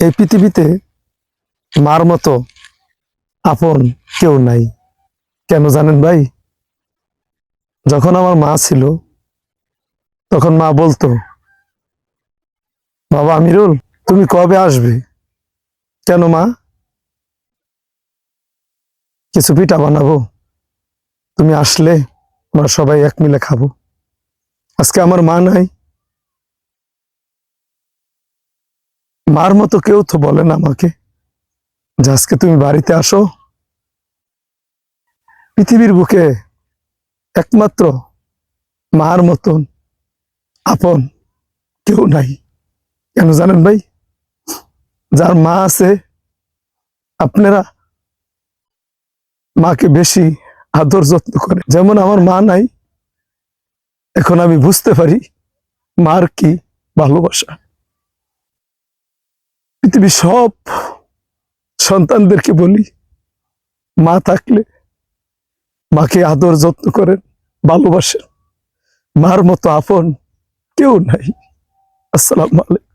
এই পৃথিবীতে মার মতো আপন কেউ নাই। কেন জানেন ভাই? যখন আমার মা ছিল, তখন মা বলতো, বাবা আমিরুল, তুমি কবে আসবে? কেন মা? কিছু পিঠা বানাবো। তুমি আসলে আমরা সবাই এক মিলে খাব। আজকে আমার মা নাই মার মতো কেউ তো বলে না আমাকে। যে আজকে তুমি বাড়িতে আসো। পৃথিবীর বুকে একমাত্র মার মতন আপন কেউ নাই। কেন জানেন ভাই? যার মা আছে, আপনারা মাকে বেশি আদর যত্ন করে যেমন আমার মা নাই, এখন আমি বুঝতে পারি মার কি ভালোবাসা। পৃথিবীর সব সন্তানদেরকে বলি, মা থাকলে মাকে আদর যত্ন করেন, ভালোবাসেন। মার মতো আপন কেউ নাই। আসসালামু আলাইকুম।